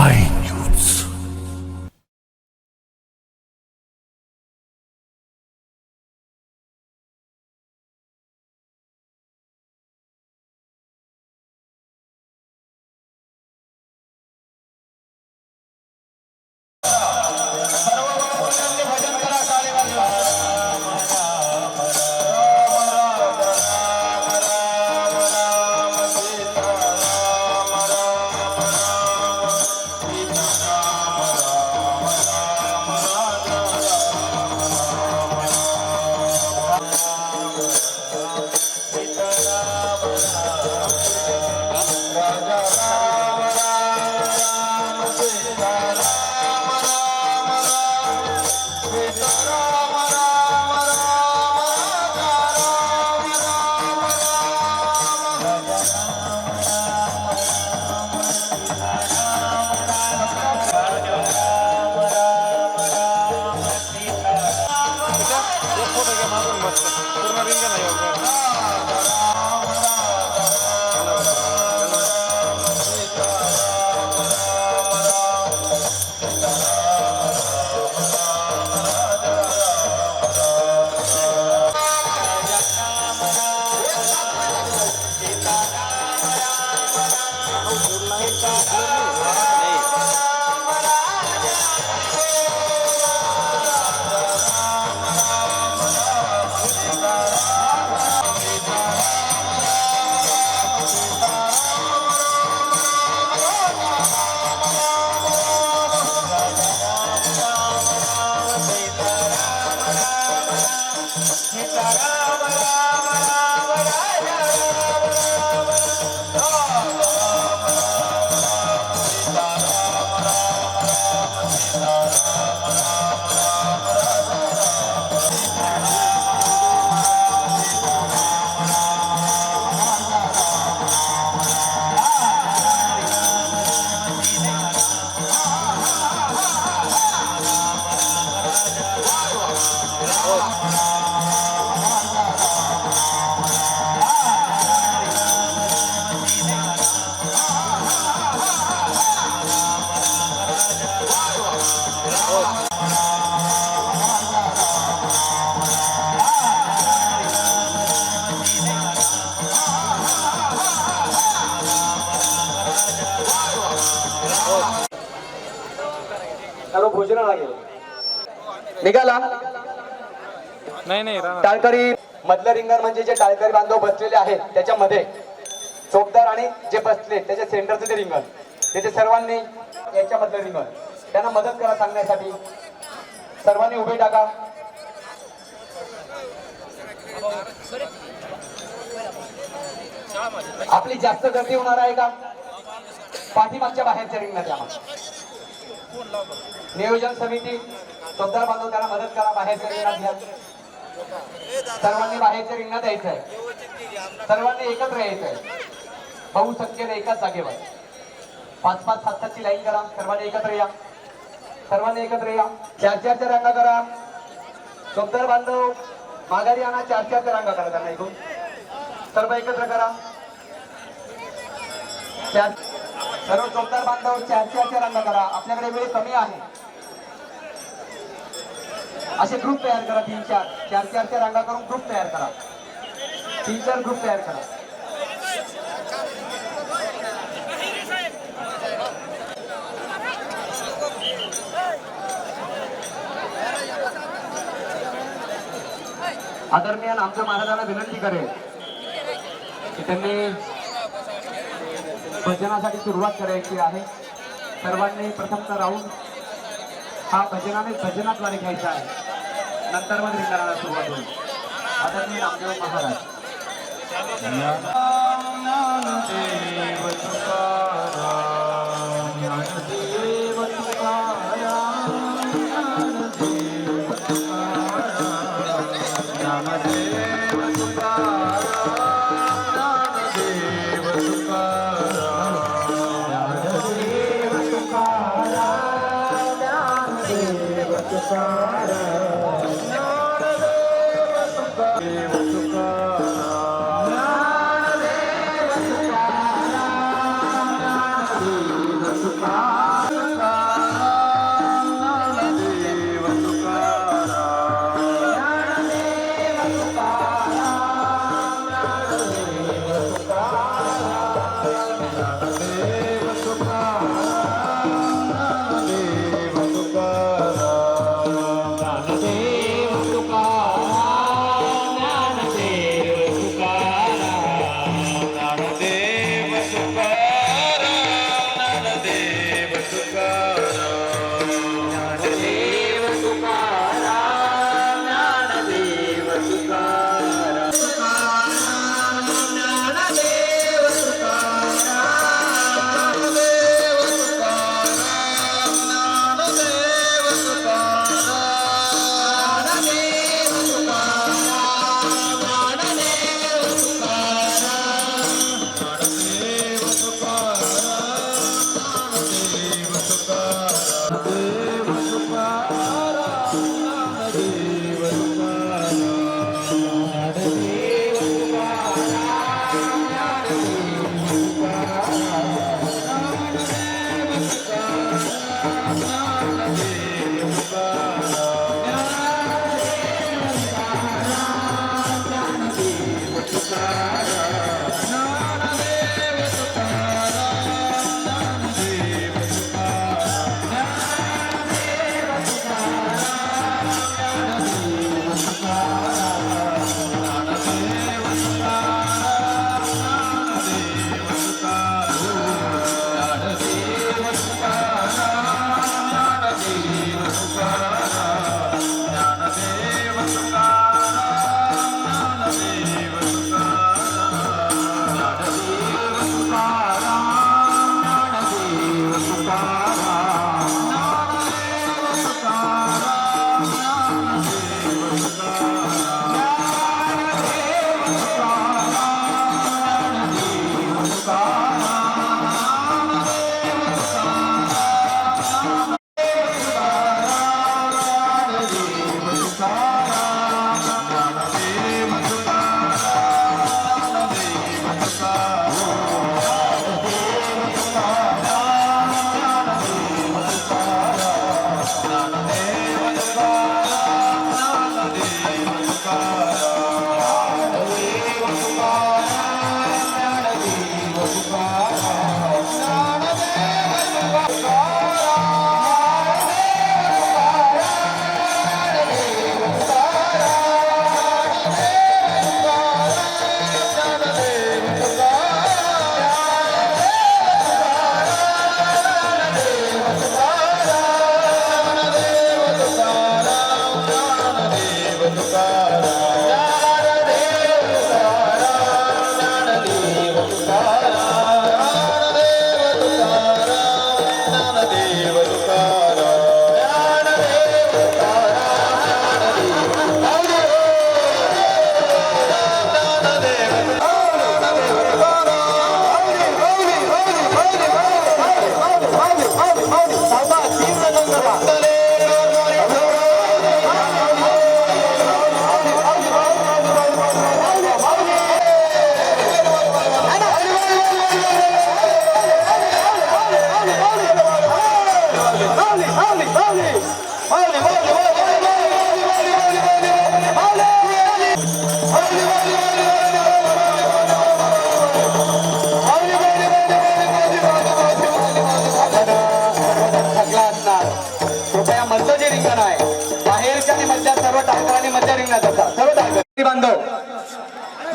I Rama Rama Rama Rama निघाला? नाही नाही टाळकरी मधलं रिंगण म्हणजे जे टाळकरी बांधव बसलेले आहेत त्याच्यामध्ये चोपदार आणि जे बसले त्याच्या सेंटरचं ते रिंगण. तिथे सर्वांनी याच्यामधलं रिंगण. त्यांना मदत करा सांगण्यासाठी. सर्वांनी उभे टाका. आपली जास्त गर्दी होणार आहे का? पाठीमागच्या बाहेरच्या रिंगणात या. नियोजन समिती चोपदार बांधव त्याला मदत करा बाहेरच्या रिंगणात घ्या. सर्वांनी बाहेरच्या रिंगणात आहे सर्वांनी एकत्र यायचंय. बहुसंख्येने एकाच जागेवर. पाच पाच सात सातची लाईन करा. सर्वांनी एकत्र या. सर्वांनी एकत्र या. चार चारच्या रांगा करा. चोपदार बांधव माघारी आणा. चार चारच्या रांगा करा त्यांना ऐकून सर्व एकत्र करा. चार सर्व चोपदार बांधव चार चारच्या रांगा करा. आपल्याकडे वेळ कमी आहे. असे ग्रुप तयार करा तीन चार. चार चारच्या रांगा करून ग्रुप तयार करा. तीन चार ग्रुप तयार करा. आदरणीय आमच्या महाराजांना विनंती करेल की त्यांनी भजनासाठी सुरुवात करायची आहे. सर्वांनी प्रथमचा राहून हा भजनाने भजनाद्वारे घ्यायचा आहे. नंतर मग रिंगणाला सुरुवात होईल. आदरणीय रामदेव महाराज. Hare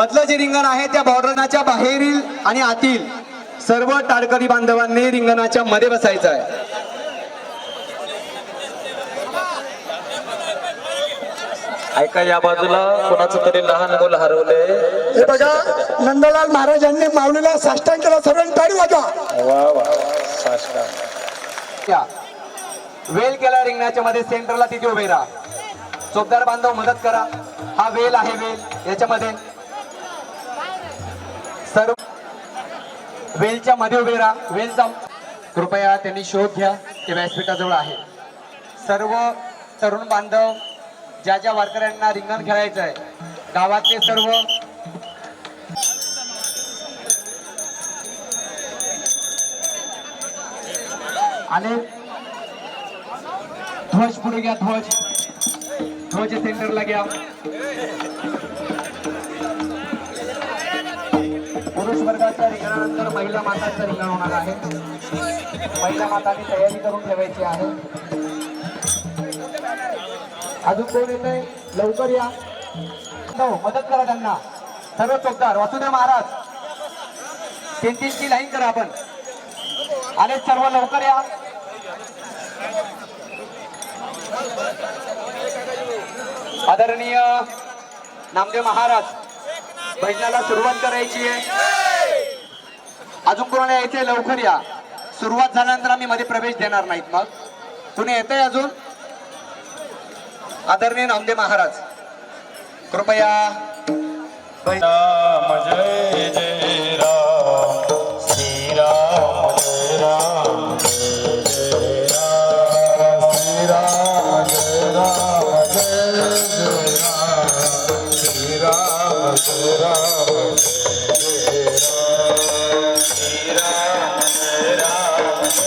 मधलं जे रिंगण आहे त्या बॉर्डरनाच्या बाहेरील आणि आतील सर्व टाळकरी बांधवांनी रिंगणाच्या मध्ये बसायचं आहे. ऐका या बाजूला कोणाचं तरी लहान मुलं हरवले. हे बघा नंदलाल महाराजांनी माऊलीला साष्टांग केला सर्वांनी टाळी वाजवा. वा वा साष्टांग. त्या वेल केला रिंगणाच्या मध्ये सेंटरला तिथे उभे राहा. चोपदार बांधव मदत करा. हा वेल आहे वेल याच्यामध्ये. सर्व वेलच्या मध्ये उभे राहा. वेलचा कृपया त्यांनी शोध घ्या ते व्यासपीठाजवळ आहे. सर्व तरुण बांधव ज्या ज्या वारकऱ्यांना रिंगण खेळायचं आहे गावातले सर्व. आले ध्वज पुढे घ्या ध्वज. ध्वज सेंटरला घ्या. पुरुष वर्गाच्या रिंगणानंतर महिला माताचं रिंगण होणार आहे. महिला मातांनी तयारी करून ठेवायची आहे. अजून कोण येत आहे लवकर या. हो, मदत करा त्यांना. सर्व चौकदार वासुदेव महाराज. तीन तीनची लाईन करा आपण. आले सर्व लवकर या. आदरणीय नामदेव महाराज भजनाला सुरुवात करायची आहे. अजून कोणाला यायचंय? लवकर या. सुरुवात झाल्यानंतर आम्ही मध्ये प्रवेश देणार नाहीत मग. कुणी येतंय अजून? आदरणीय नामदेव महाराज. कृपया. म्हणजे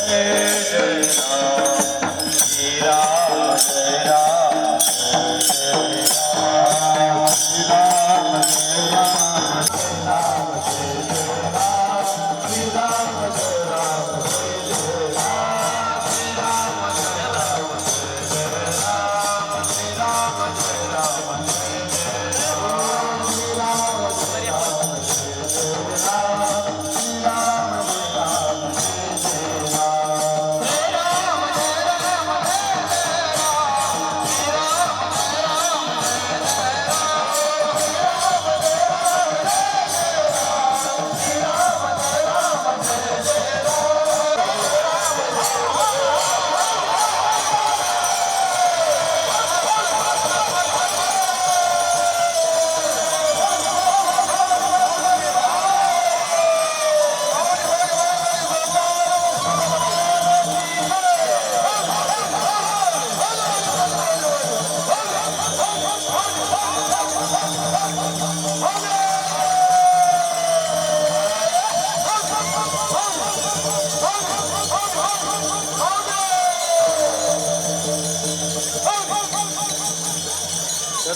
É.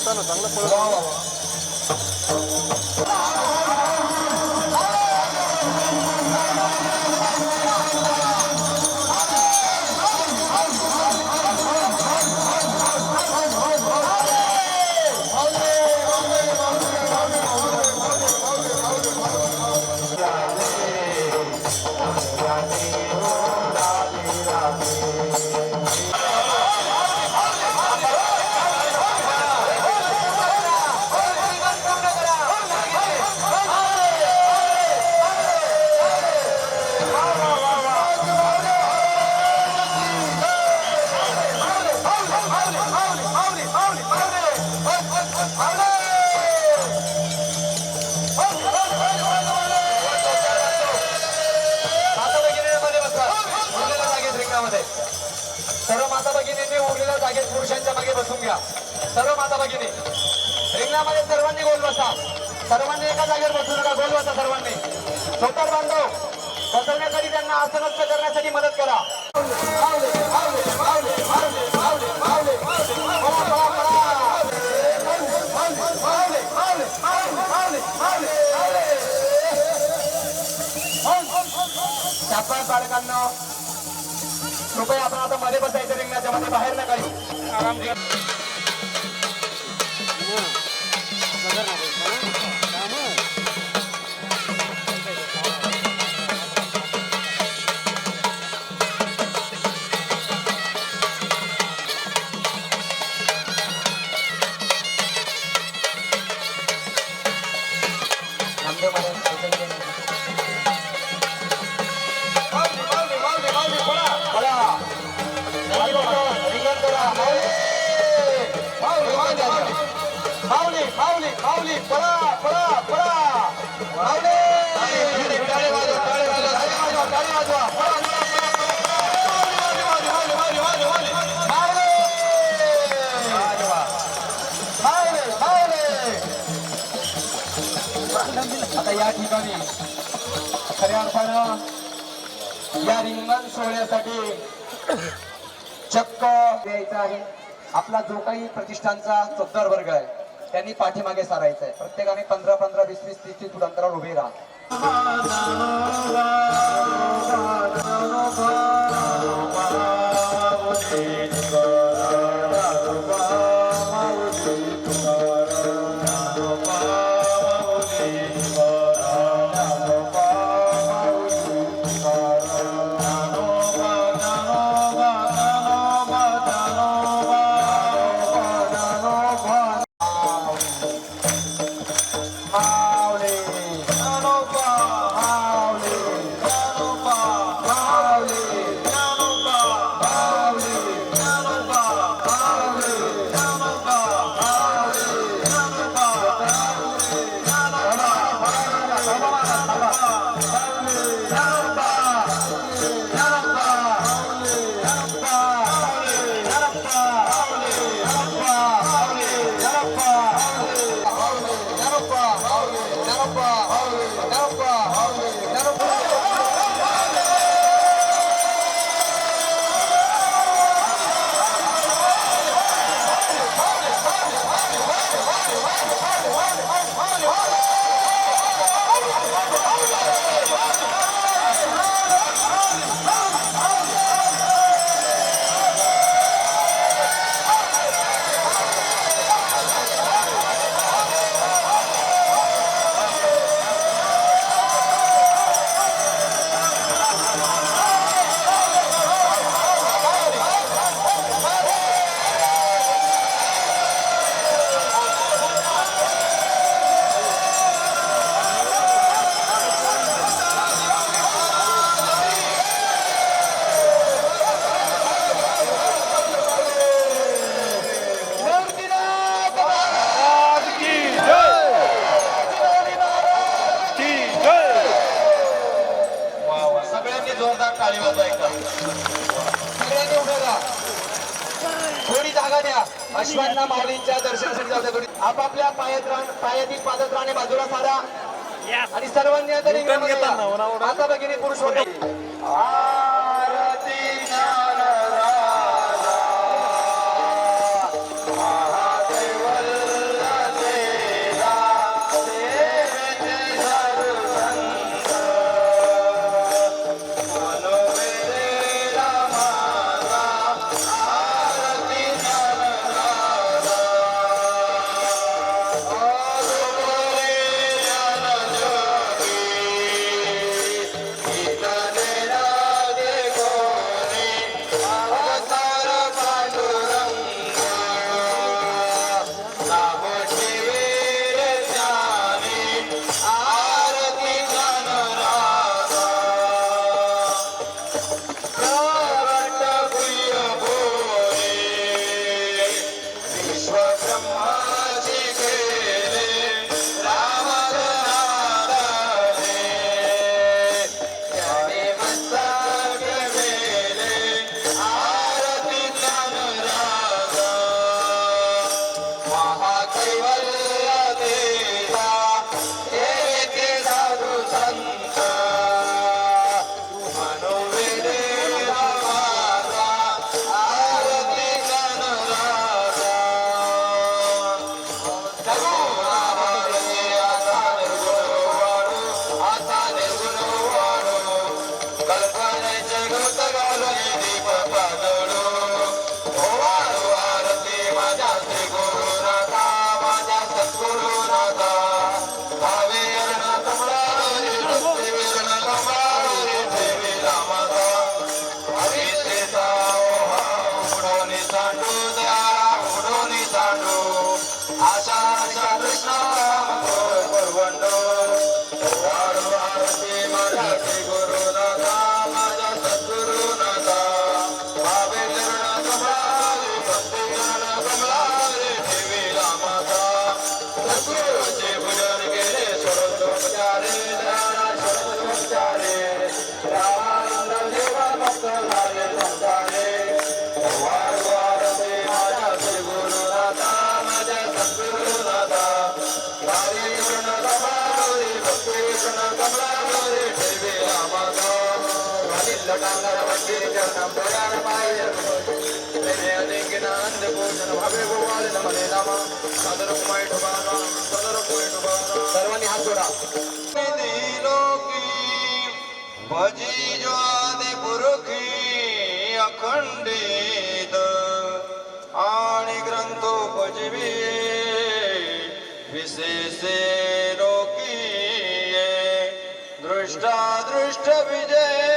माता जागेत सर्व माता भगिनींनी उरलेल्या जागेत पुरुषांच्या मागे बसून घ्या. सर्व माता भगिनी रिंगणामध्ये सर्वांनी गोल बसा. सर्वांनी एका जागेवर बसू नका गोल बसा सर्वांनी. छोटार बांधव बसवण्यासाठी त्यांना आसनस्थ करण्यासाठी मदत करा. बाळकांना कृपया आपण आता मध्ये बसायचं रिंगणाच्या मध्ये बाहेर नका येऊ. आराम माऊली माऊली माऊली पळा पळा पळा. माऊली वाजवा, वाजवा, वाजवा, वाजवा. पळा, आता या ठिकाणी खऱ्या अर्थानं या रिंगण सोहळ्यासाठी चक्क द्यायचा आहे. आपला जो काही प्रतिष्ठानचा चौदार वर्ग आहे त्यांनी पाठीमागे सारायचं आहे प्रत्येकाने पंधरा पंधरा वीस वीस तीस तीस फूट अंतरावर उभे राहा. अश्वांना महावींच्या दर्शनासाठी आपापल्या पायात पायातील पादत्राने राहणे बाजूला सारा. आणि सर्वांनी आता आता भगिनी पुरुष होते. Saluda. सर्वांनी हात जोडा. भजी ज्वादी पुरुखी अखंडित आणि ग्रंथो भजवी विशेष रोकी दृष्टा दृष्ट विजय